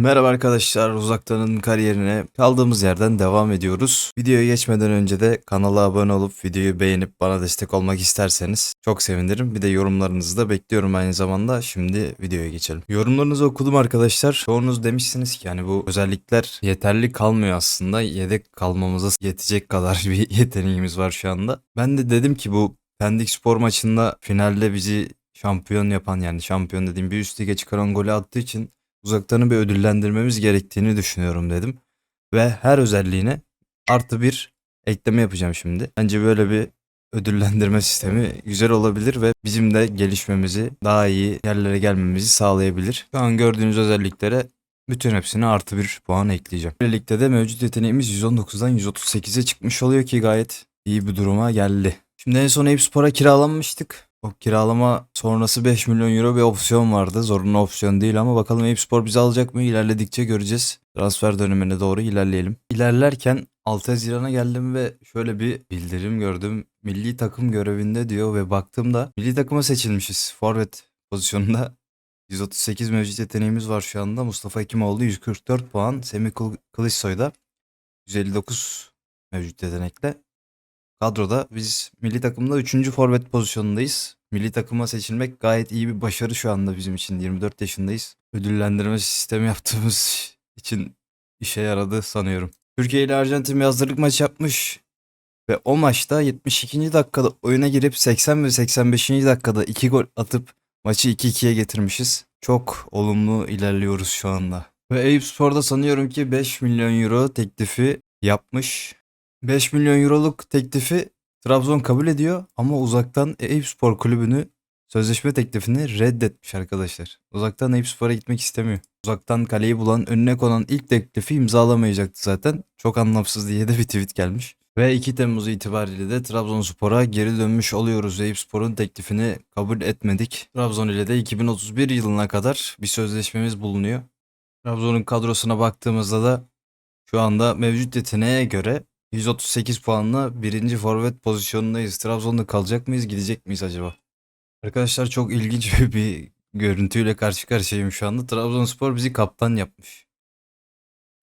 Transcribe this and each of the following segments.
Merhaba arkadaşlar, Uzaktan'ın kariyerine kaldığımız yerden devam ediyoruz. Videoya geçmeden önce de kanala abone olup videoyu beğenip bana destek olmak isterseniz çok sevinirim. Bir de yorumlarınızı da bekliyorum aynı zamanda. Şimdi videoya geçelim. Yorumlarınızı okudum arkadaşlar. Çoğunuz demişsiniz ki yani bu özellikler yeterli kalmıyor aslında. Yedek kalmamıza yetecek kadar bir yeteneğimiz var şu anda. Ben de dedim ki bu Pendik Spor maçında finalde bizi şampiyon yapan yani şampiyon dediğim bir üst lige çıkaran golü attığı için uzaktanı bir ödüllendirmemiz gerektiğini düşünüyorum dedim. Ve her özelliğine artı bir ekleme yapacağım şimdi. Bence böyle bir ödüllendirme sistemi güzel olabilir ve bizim de gelişmemizi, daha iyi yerlere gelmemizi sağlayabilir. Şu an gördüğünüz özelliklere bütün hepsine artı bir puan ekleyeceğim. Böylelikle de mevcut yeteneğimiz 119'dan 138'e çıkmış oluyor ki gayet iyi bir duruma geldi. Şimdi en son Eyüp Spor'a kiralanmıştık. O kiralama sonrası 5 milyon euro bir opsiyon vardı. Zorunlu opsiyon değil ama bakalım Eyüp bizi alacak mı? İlerledikçe göreceğiz. Transfer dönemine doğru ilerleyelim. İlerlerken 6 Haziran'a geldim ve şöyle bir bildirim gördüm. Milli takım görevinde diyor ve baktığımda milli takıma seçilmişiz. Forvet pozisyonunda 138 mevcut yeteneğimiz var şu anda. Mustafa Hekimoğlu 144 puan. Semih Kıl- Kılıçsoy'da 159 mevcut yetenekle. Kadroda biz milli takımda 3. forvet pozisyonundayız. Milli takıma seçilmek gayet iyi bir başarı şu anda bizim için. 24 yaşındayız. Ödüllendirme sistemi yaptığımız için işe yaradı sanıyorum. Türkiye ile Arjantin bir hazırlık maçı yapmış. Ve o maçta 72. dakikada oyuna girip 80 ve 85. dakikada 2 gol atıp maçı 2-2'ye getirmişiz. Çok olumlu ilerliyoruz şu anda. Ve Eyüp Spor'da sanıyorum ki 5 milyon euro teklifi yapmış. 5 milyon euroluk teklifi Trabzon kabul ediyor ama uzaktan Eyüpspor kulübünü sözleşme teklifini reddetmiş arkadaşlar. Uzaktan Eyüpspor'a gitmek istemiyor. Uzaktan kaleyi bulan önüne konan ilk teklifi imzalamayacaktı zaten. Çok anlamsız diye de bir tweet gelmiş. Ve 2 Temmuz itibariyle de Trabzonspor'a geri dönmüş oluyoruz. Eyüpspor'un teklifini kabul etmedik. Trabzon ile de 2031 yılına kadar bir sözleşmemiz bulunuyor. Trabzon'un kadrosuna baktığımızda da şu anda mevcut yeteneğe göre 138 puanla birinci forvet pozisyonundayız. Trabzon'da kalacak mıyız, gidecek miyiz acaba? Arkadaşlar çok ilginç bir görüntüyle karşı karşıyayım şu anda. Trabzonspor bizi kaptan yapmış.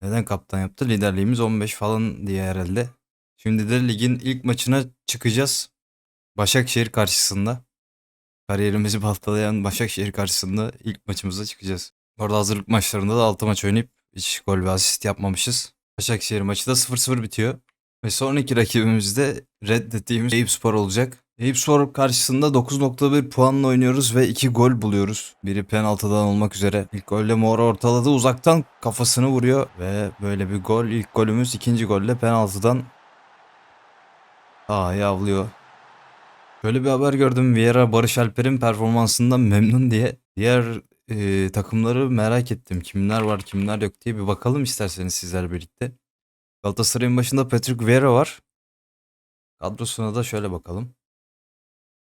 Neden kaptan yaptı? Liderliğimiz 15 falan diye herhalde. Şimdi de ligin ilk maçına çıkacağız. Başakşehir karşısında. Kariyerimizi baltalayan Başakşehir karşısında ilk maçımıza çıkacağız. Orada hazırlık maçlarında da 6 maç oynayıp hiç gol ve asist yapmamışız. Başakşehir maçı da 0-0 bitiyor. Ve sonraki rakibimiz de reddettiğimiz Eyüpspor olacak. Eyüpspor karşısında 9.1 puanla oynuyoruz ve 2 gol buluyoruz. Biri penaltıdan olmak üzere. İlk golle Mora ortaladı. Uzaktan kafasını vuruyor ve böyle bir gol. İlk golümüz ikinci golle penaltıdan Aa yavlıyor. Böyle bir haber gördüm. Vieira Barış Alper'in performansından memnun diye. Diğer e, takımları merak ettim. Kimler var kimler yok diye bir bakalım isterseniz sizler birlikte. Galatasaray'ın başında Patrick Vieira var. Kadrosuna da şöyle bakalım.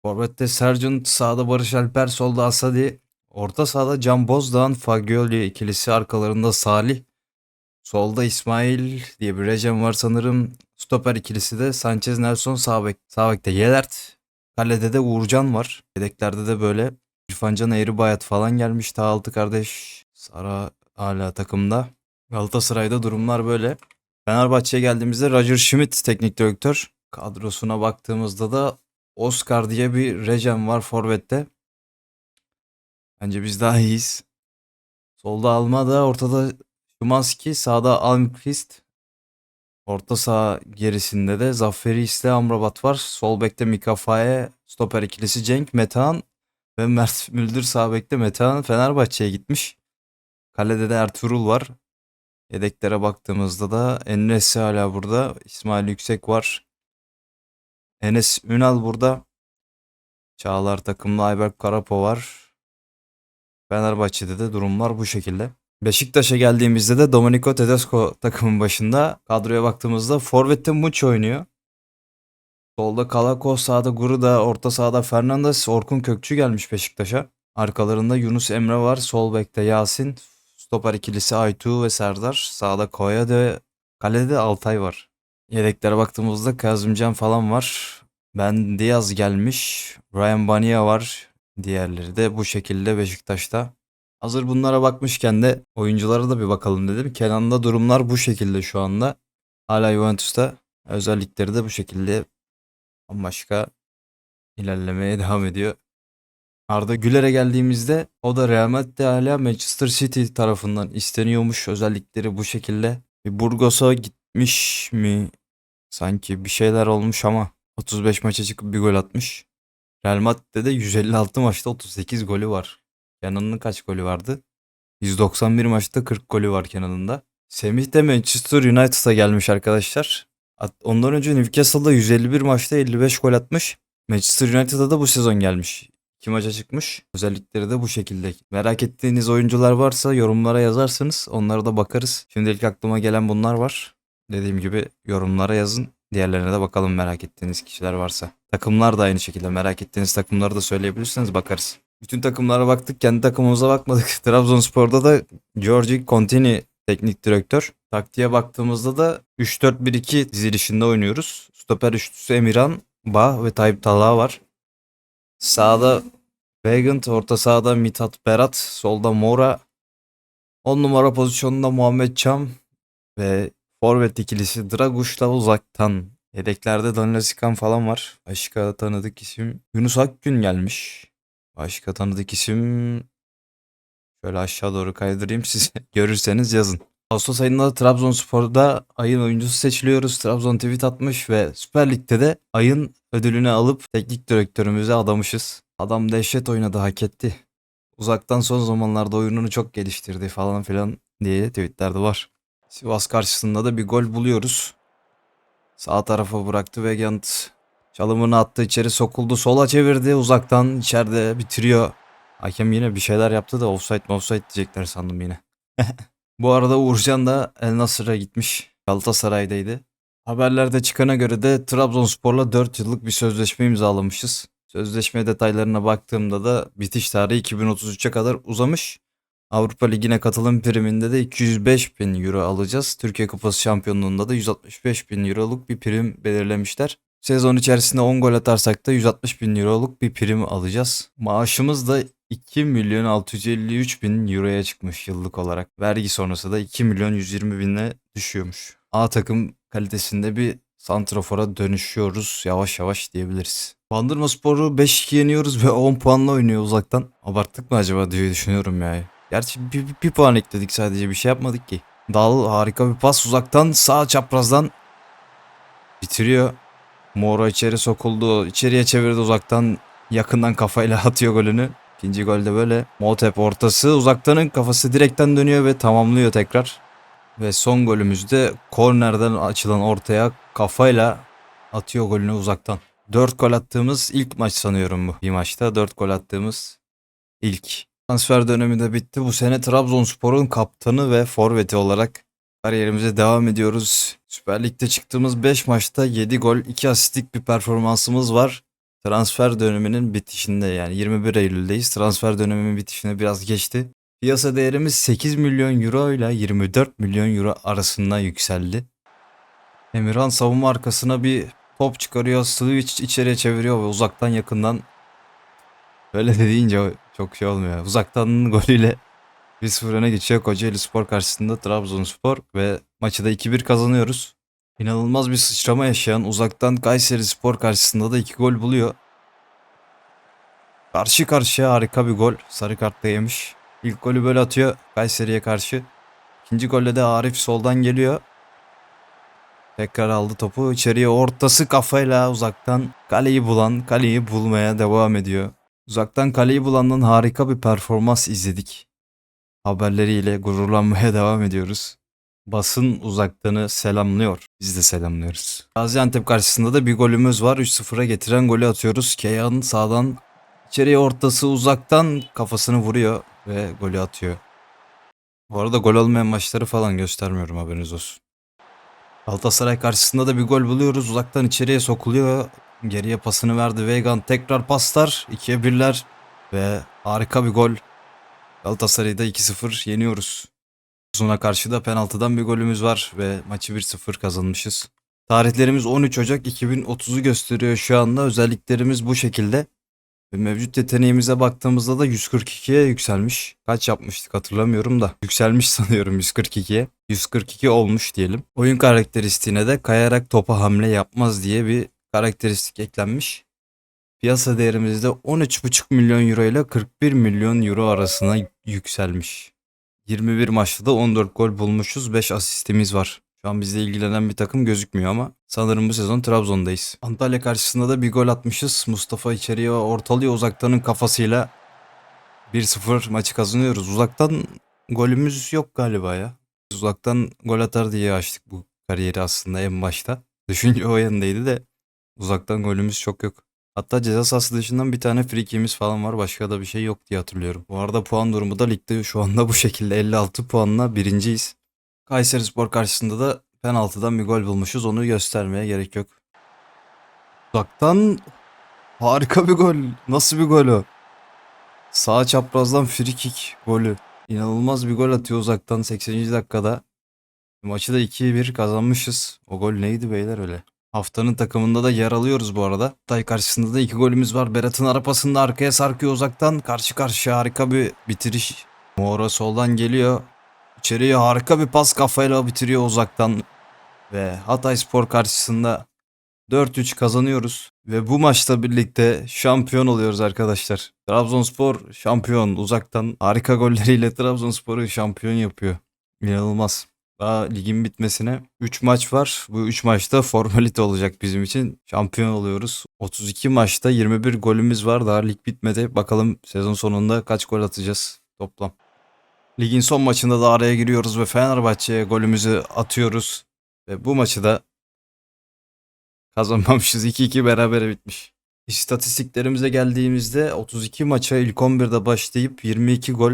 Forvet'te Sergeant, sağda Barış Alper, solda Asadi. Orta sahada Can Bozdağ'ın Fagioli ikilisi arkalarında Salih. Solda İsmail diye bir Recem var sanırım. Stoper ikilisi de Sanchez Nelson sağ bek. Sağ bekte Yelert. Kalede de Uğurcan var. Yedeklerde de böyle İrfan Can Eğri Bayat falan gelmiş. Ta altı kardeş Sara hala takımda. Galatasaray'da durumlar böyle. Fenerbahçe'ye geldiğimizde Roger Schmidt teknik direktör. Kadrosuna baktığımızda da Oscar diye bir Recem var forvette. Bence biz daha iyiyiz. Solda Almada, ortada Szymanski, sağda Almqvist. Orta saha gerisinde de Zafferi ile Amrabat var. Sol bekte Mika Faye, stoper ikilisi Cenk, Metehan ve Mert Müldür sağ bekte Metehan Fenerbahçe'ye gitmiş. Kalede de Ertuğrul var. Yedeklere baktığımızda da Enes hala burada. İsmail Yüksek var. Enes Ünal burada. Çağlar takımlı Ayberk Karapo var. Fenerbahçe'de de durumlar bu şekilde. Beşiktaş'a geldiğimizde de Domenico Tedesco takımın başında. Kadroya baktığımızda Forvet'te Muç oynuyor. Solda Kalako, sağda Guruda, orta sahada Fernandes, Orkun Kökçü gelmiş Beşiktaş'a. Arkalarında Yunus Emre var. Sol bekte Yasin. Stoper ikilisi Aytu ve Serdar. Sağda Koya ve kalede Altay var. Yedeklere baktığımızda Kazımcan falan var. Ben Diaz gelmiş. Ryan Bania var. Diğerleri de bu şekilde Beşiktaş'ta. Hazır bunlara bakmışken de oyunculara da bir bakalım dedim. Kenan'da durumlar bu şekilde şu anda. Hala Juventus'ta. Özellikleri de bu şekilde. Başka ilerlemeye devam ediyor. Arda Güler'e geldiğimizde o da Real Madrid'de hala Manchester City tarafından isteniyormuş. Özellikleri bu şekilde. Bir Burgos'a gitmiş mi? Sanki bir şeyler olmuş ama 35 maça çıkıp bir gol atmış. Real Madrid'de de 156 maçta 38 golü var. Kenan'ın kaç golü vardı? 191 maçta 40 golü var Kenan'ın Semih de Manchester United'a gelmiş arkadaşlar. Ondan önce Newcastle'da 151 maçta 55 gol atmış. Manchester United'a da bu sezon gelmiş. İki maça çıkmış. Özellikleri de bu şekilde. Merak ettiğiniz oyuncular varsa yorumlara yazarsınız. Onlara da bakarız. Şimdilik aklıma gelen bunlar var. Dediğim gibi yorumlara yazın. Diğerlerine de bakalım merak ettiğiniz kişiler varsa. Takımlar da aynı şekilde merak ettiğiniz takımları da söyleyebilirseniz bakarız. Bütün takımlara baktık. Kendi takımımıza bakmadık. Trabzonspor'da da Giorgi Contini teknik direktör. Taktiğe baktığımızda da 3-4-1-2 dizilişinde oynuyoruz. Stoper üçlüsü Emirhan, Bah ve Tayyip Talha var. Sağda Vegant, orta sahada Mithat Berat, solda Mora. 10 numara pozisyonunda Muhammed Çam ve forvet ikilisi Draguş'la uzaktan. Yedeklerde Danilo Sikan falan var. Başka tanıdık isim Yunus Akgün gelmiş. Başka tanıdık isim şöyle aşağı doğru kaydırayım siz görürseniz yazın. Ağustos ayında da Trabzonspor'da ayın oyuncusu seçiliyoruz. Trabzon tweet atmış ve Süper Lig'de de ayın ödülünü alıp teknik direktörümüze adamışız. Adam dehşet oynadı hak etti. Uzaktan son zamanlarda oyununu çok geliştirdi falan filan diye tweetlerde var. Sivas karşısında da bir gol buluyoruz. Sağ tarafa bıraktı ve Gant çalımını attı içeri sokuldu sola çevirdi uzaktan içeride bitiriyor. Hakem yine bir şeyler yaptı da offside offside diyecekler sandım yine. Bu arada Uğurcan da El Nasır'a gitmiş. Galatasaray'daydı. Haberlerde çıkana göre de Trabzonspor'la 4 yıllık bir sözleşme imzalamışız. Sözleşme detaylarına baktığımda da bitiş tarihi 2033'e kadar uzamış. Avrupa Ligi'ne katılım priminde de 205 bin euro alacağız. Türkiye Kupası şampiyonluğunda da 165 bin euroluk bir prim belirlemişler. Sezon içerisinde 10 gol atarsak da 160 bin euroluk bir prim alacağız. Maaşımız da 2 milyon 653 bin euroya çıkmış yıllık olarak. Vergi sonrası da 2 milyon 120 bine düşüyormuş. A takım kalitesinde bir santrafora dönüşüyoruz yavaş yavaş diyebiliriz. Bandırma Spor'u 5-2 yeniyoruz ve 10 puanla oynuyor uzaktan. Abarttık mı acaba diye düşünüyorum ya. Gerçi bir, bir, bir puan ekledik sadece bir şey yapmadık ki. Dal harika bir pas uzaktan sağ çaprazdan bitiriyor. Moro içeri sokuldu. içeriye çevirdi uzaktan. Yakından kafayla atıyor golünü. İkinci golde böyle. Motep ortası uzaktanın kafası direkten dönüyor ve tamamlıyor tekrar. Ve son golümüzde kornerden açılan ortaya kafayla atıyor golünü uzaktan. 4 gol attığımız ilk maç sanıyorum bu. Bir maçta 4 gol attığımız ilk. Transfer dönemi de bitti. Bu sene Trabzonspor'un kaptanı ve forveti olarak kariyerimize devam ediyoruz. Süper Lig'de çıktığımız 5 maçta 7 gol 2 asistlik bir performansımız var. Transfer döneminin bitişinde yani 21 Eylül'deyiz. Transfer döneminin bitişine biraz geçti. Piyasa değerimiz 8 milyon euro ile 24 milyon euro arasında yükseldi. Emirhan savunma arkasına bir top çıkarıyor. Switch içeriye çeviriyor ve uzaktan yakından Öyle de deyince çok şey olmuyor. Uzaktan golüyle 1-0 öne geçiyor Kocaeli Spor karşısında Trabzonspor ve maçı da 2-1 kazanıyoruz. İnanılmaz bir sıçrama yaşayan uzaktan Kayseri Spor karşısında da 2 gol buluyor. Karşı karşıya harika bir gol. Sarı kartla yemiş. İlk golü böyle atıyor Kayseri'ye karşı. İkinci golle de Arif soldan geliyor. Tekrar aldı topu içeriye ortası kafayla uzaktan kaleyi bulan kaleyi bulmaya devam ediyor. Uzaktan kaleyi bulandan harika bir performans izledik. Haberleriyle gururlanmaya devam ediyoruz. Basın uzaktanı selamlıyor. Biz de selamlıyoruz. Gaziantep karşısında da bir golümüz var. 3-0'a getiren golü atıyoruz. Keyan sağdan içeriye ortası uzaktan kafasını vuruyor ve golü atıyor. Bu arada gol olmayan maçları falan göstermiyorum haberiniz olsun. Galatasaray karşısında da bir gol buluyoruz. Uzaktan içeriye sokuluyor. Geriye pasını verdi Vegan. Tekrar paslar. 2'ye 1'ler. Ve harika bir gol. Galatasaray'ı da 2-0 yeniyoruz. Sona karşı da penaltıdan bir golümüz var ve maçı 1-0 kazanmışız. Tarihlerimiz 13 Ocak 2030'u gösteriyor şu anda. Özelliklerimiz bu şekilde. Mevcut yeteneğimize baktığımızda da 142'ye yükselmiş. Kaç yapmıştık hatırlamıyorum da. Yükselmiş sanıyorum 142'ye. 142 olmuş diyelim. Oyun karakteristiğine de kayarak topa hamle yapmaz diye bir karakteristik eklenmiş. Piyasa değerimizde 13,5 milyon euro ile 41 milyon euro arasına yükselmiş. 21 maçta da 14 gol bulmuşuz. 5 asistimiz var. Şu an bizle ilgilenen bir takım gözükmüyor ama sanırım bu sezon Trabzon'dayız. Antalya karşısında da bir gol atmışız. Mustafa içeriye ortalıyor uzaktanın kafasıyla 1-0 maçı kazanıyoruz. Uzaktan golümüz yok galiba ya. Uzaktan gol atar diye açtık bu kariyeri aslında en başta. Düşünce o yanındaydı de uzaktan golümüz çok yok. Hatta ceza sahası dışından bir tane frikimiz falan var. Başka da bir şey yok diye hatırlıyorum. Bu arada puan durumu da ligde şu anda bu şekilde 56 puanla birinciyiz. Kayseri Spor karşısında da penaltıdan bir gol bulmuşuz. Onu göstermeye gerek yok. Uzaktan harika bir gol. Nasıl bir gol o? Sağ çaprazdan free golü. İnanılmaz bir gol atıyor uzaktan 80. dakikada. Maçı da 2-1 kazanmışız. O gol neydi beyler öyle? Haftanın takımında da yer alıyoruz bu arada. Tay karşısında da iki golümüz var. Berat'ın arapasında arkaya sarkıyor uzaktan. Karşı karşıya harika bir bitiriş. Mora soldan geliyor. İçeriye harika bir pas kafayla bitiriyor uzaktan. Ve Hatay Spor karşısında 4-3 kazanıyoruz. Ve bu maçla birlikte şampiyon oluyoruz arkadaşlar. Trabzonspor şampiyon. Uzaktan harika golleriyle Trabzonspor'u şampiyon yapıyor. İnanılmaz. Daha ligin bitmesine 3 maç var. Bu 3 maçta formalite olacak bizim için. Şampiyon oluyoruz. 32 maçta 21 golümüz var. Daha lig bitmedi. Bakalım sezon sonunda kaç gol atacağız toplam. Ligin son maçında da araya giriyoruz ve Fenerbahçe'ye golümüzü atıyoruz. Ve bu maçı da kazanmamışız. 2-2 berabere bitmiş. İstatistiklerimize geldiğimizde 32 maça ilk 11'de başlayıp 22 gol,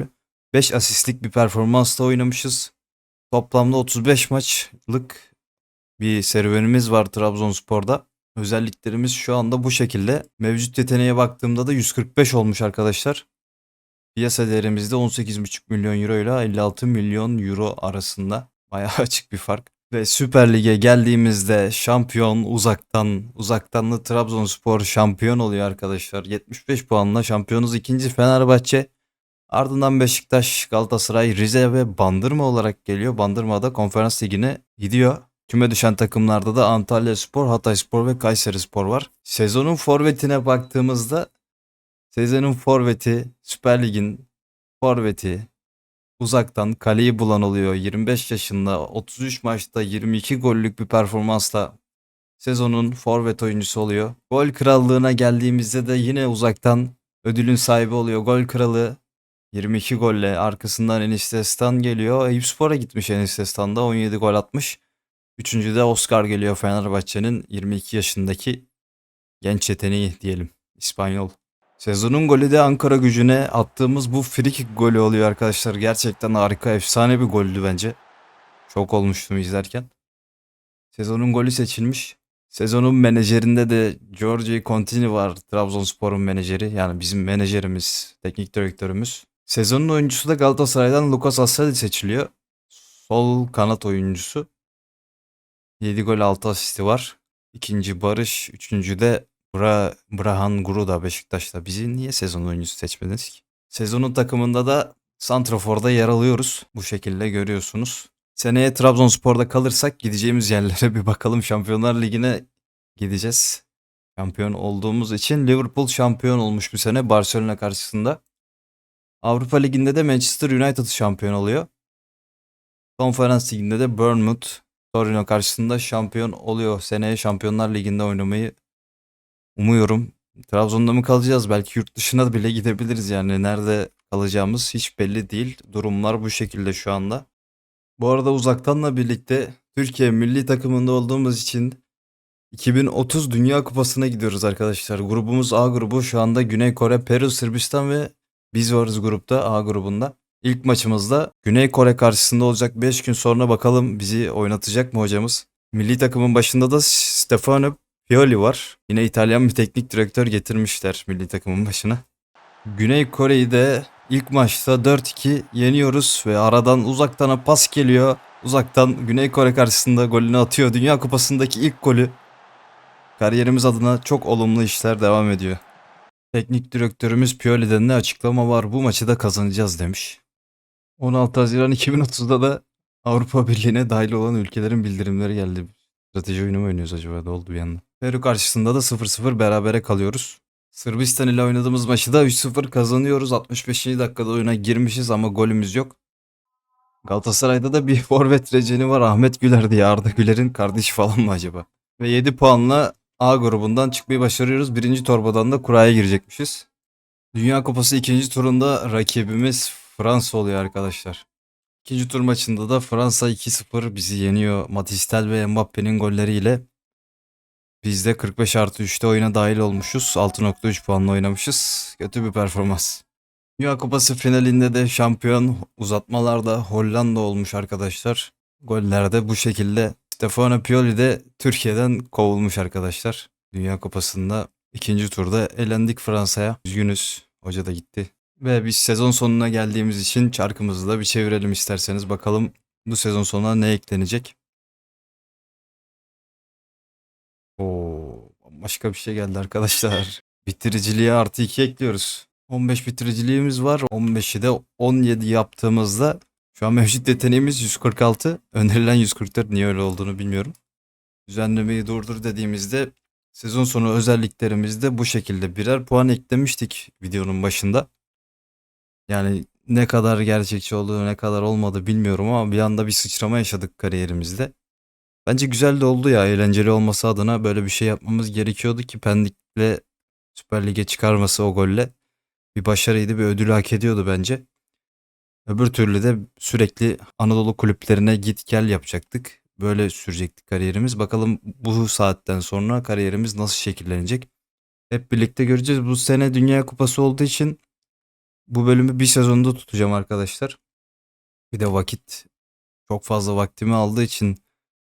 5 asistlik bir performansla oynamışız. Toplamda 35 maçlık bir serüvenimiz var Trabzonspor'da. Özelliklerimiz şu anda bu şekilde. Mevcut yeteneğe baktığımda da 145 olmuş arkadaşlar. Piyasa değerimizde 18,5 milyon euro ile 56 milyon euro arasında. Bayağı açık bir fark. Ve Süper Lig'e geldiğimizde şampiyon uzaktan, uzaktanlı Trabzonspor şampiyon oluyor arkadaşlar. 75 puanla şampiyonuz ikinci Fenerbahçe. Ardından Beşiktaş, Galatasaray, Rize ve Bandırma olarak geliyor. Bandırma'da konferans ligine gidiyor. Küme düşen takımlarda da Antalya Spor, Hatay Spor ve Kayseri Spor var. Sezonun forvetine baktığımızda sezonun forveti Süper Lig'in forveti uzaktan kaleyi bulan oluyor. 25 yaşında 33 maçta 22 gollük bir performansla sezonun forvet oyuncusu oluyor. Gol krallığına geldiğimizde de yine uzaktan ödülün sahibi oluyor. Gol kralı 22 golle arkasından Enis Destan geliyor. Eyüpspor'a gitmiş Enis Destan'da 17 gol atmış. Üçüncü de Oscar geliyor Fenerbahçe'nin 22 yaşındaki genç yeteneği diyelim. İspanyol. Sezonun golü de Ankara gücüne attığımız bu free kick golü oluyor arkadaşlar. Gerçekten harika efsane bir goldü bence. Çok olmuştum izlerken. Sezonun golü seçilmiş. Sezonun menajerinde de Giorgio Contini var. Trabzonspor'un menajeri. Yani bizim menajerimiz, teknik direktörümüz. Sezonun oyuncusu da Galatasaray'dan Lucas Assadi seçiliyor. Sol kanat oyuncusu. 7 gol 6 asisti var. İkinci Barış, üçüncü de Bra Brahan Guru da Beşiktaş'ta. Bizi niye sezon oyuncusu seçmediniz ki? Sezonun takımında da Santrafor'da yer alıyoruz. Bu şekilde görüyorsunuz. Seneye Trabzonspor'da kalırsak gideceğimiz yerlere bir bakalım. Şampiyonlar Ligi'ne gideceğiz. Şampiyon olduğumuz için Liverpool şampiyon olmuş bu sene Barcelona karşısında. Avrupa Ligi'nde de Manchester United şampiyon oluyor. Konferans Ligi'nde de Bournemouth Torino karşısında şampiyon oluyor. Seneye Şampiyonlar Ligi'nde oynamayı umuyorum. Trabzon'da mı kalacağız? Belki yurt dışına bile gidebiliriz yani. Nerede kalacağımız hiç belli değil. Durumlar bu şekilde şu anda. Bu arada uzaktanla birlikte Türkiye milli takımında olduğumuz için 2030 Dünya Kupası'na gidiyoruz arkadaşlar. Grubumuz A grubu şu anda Güney Kore, Peru, Sırbistan ve biz varız grupta A grubunda. İlk maçımızda Güney Kore karşısında olacak 5 gün sonra bakalım bizi oynatacak mı hocamız? Milli takımın başında da Stefano Pioli var. Yine İtalyan bir teknik direktör getirmişler milli takımın başına. Güney Kore'yi de ilk maçta 4-2 yeniyoruz ve aradan uzaktan pas geliyor. Uzaktan Güney Kore karşısında golünü atıyor. Dünya Kupası'ndaki ilk golü. Kariyerimiz adına çok olumlu işler devam ediyor. Teknik direktörümüz Pioli'den ne açıklama var bu maçı da kazanacağız demiş. 16 Haziran 2030'da da Avrupa Birliği'ne dahil olan ülkelerin bildirimleri geldi. Strateji oyunu mu oynuyoruz acaba? Ne oldu bir anda? Peru karşısında da 0-0 berabere kalıyoruz. Sırbistan ile oynadığımız maçı da 3-0 kazanıyoruz. 65. dakikada oyuna girmişiz ama golümüz yok. Galatasaray'da da bir forvet receni var Ahmet Güler diye Arda Güler'in kardeşi falan mı acaba? Ve 7 puanla A grubundan çıkmayı başarıyoruz. Birinci torbadan da kuraya girecekmişiz. Dünya Kupası ikinci turunda rakibimiz Fransa oluyor arkadaşlar. İkinci tur maçında da Fransa 2-0 bizi yeniyor. Matistel ve Mbappe'nin golleriyle. Biz de 45 artı 3'te oyuna dahil olmuşuz. 6.3 puanla oynamışız. Kötü bir performans. Dünya Kupası finalinde de şampiyon uzatmalarda Hollanda olmuş arkadaşlar. Gollerde bu şekilde Stefano Pioli de Türkiye'den kovulmuş arkadaşlar. Dünya Kupası'nda ikinci turda elendik Fransa'ya. Üzgünüz. Hoca da gitti. Ve biz sezon sonuna geldiğimiz için çarkımızı da bir çevirelim isterseniz. Bakalım bu sezon sonuna ne eklenecek? Oo, başka bir şey geldi arkadaşlar. Bitiriciliğe artı 2 ekliyoruz. 15 bitiriciliğimiz var. 15'i de 17 yaptığımızda şu an mevcut yeteneğimiz 146. Önerilen 144. Niye öyle olduğunu bilmiyorum. Düzenlemeyi durdur dediğimizde sezon sonu özelliklerimizde bu şekilde birer puan eklemiştik videonun başında. Yani ne kadar gerçekçi olduğu ne kadar olmadı bilmiyorum ama bir anda bir sıçrama yaşadık kariyerimizde. Bence güzel de oldu ya eğlenceli olması adına böyle bir şey yapmamız gerekiyordu ki Pendik'le Süper Lig'e çıkarması o golle bir başarıydı bir ödül hak ediyordu bence. Öbür türlü de sürekli Anadolu kulüplerine git gel yapacaktık. Böyle sürecekti kariyerimiz. Bakalım bu saatten sonra kariyerimiz nasıl şekillenecek. Hep birlikte göreceğiz. Bu sene Dünya Kupası olduğu için bu bölümü bir sezonda tutacağım arkadaşlar. Bir de vakit çok fazla vaktimi aldığı için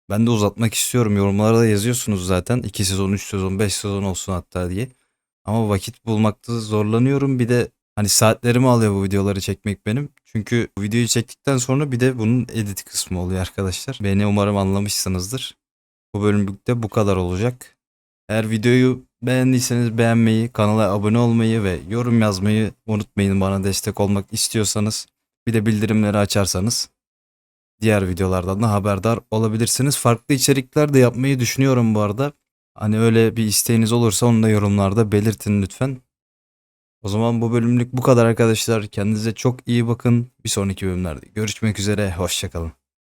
ben de uzatmak istiyorum. Yorumlara da yazıyorsunuz zaten. 2 sezon, 3 sezon, 5 sezon olsun hatta diye. Ama vakit bulmakta zorlanıyorum. Bir de hani saatlerimi alıyor bu videoları çekmek benim. Çünkü videoyu çektikten sonra bir de bunun edit kısmı oluyor arkadaşlar. Beni umarım anlamışsınızdır. Bu bölümlükte bu kadar olacak. Eğer videoyu beğendiyseniz beğenmeyi, kanala abone olmayı ve yorum yazmayı unutmayın bana destek olmak istiyorsanız. Bir de bildirimleri açarsanız diğer videolardan da haberdar olabilirsiniz. Farklı içerikler de yapmayı düşünüyorum bu arada. Hani öyle bir isteğiniz olursa onu da yorumlarda belirtin lütfen. O zaman bu bölümlük bu kadar arkadaşlar. Kendinize çok iyi bakın. Bir sonraki bölümlerde görüşmek üzere. Hoşçakalın.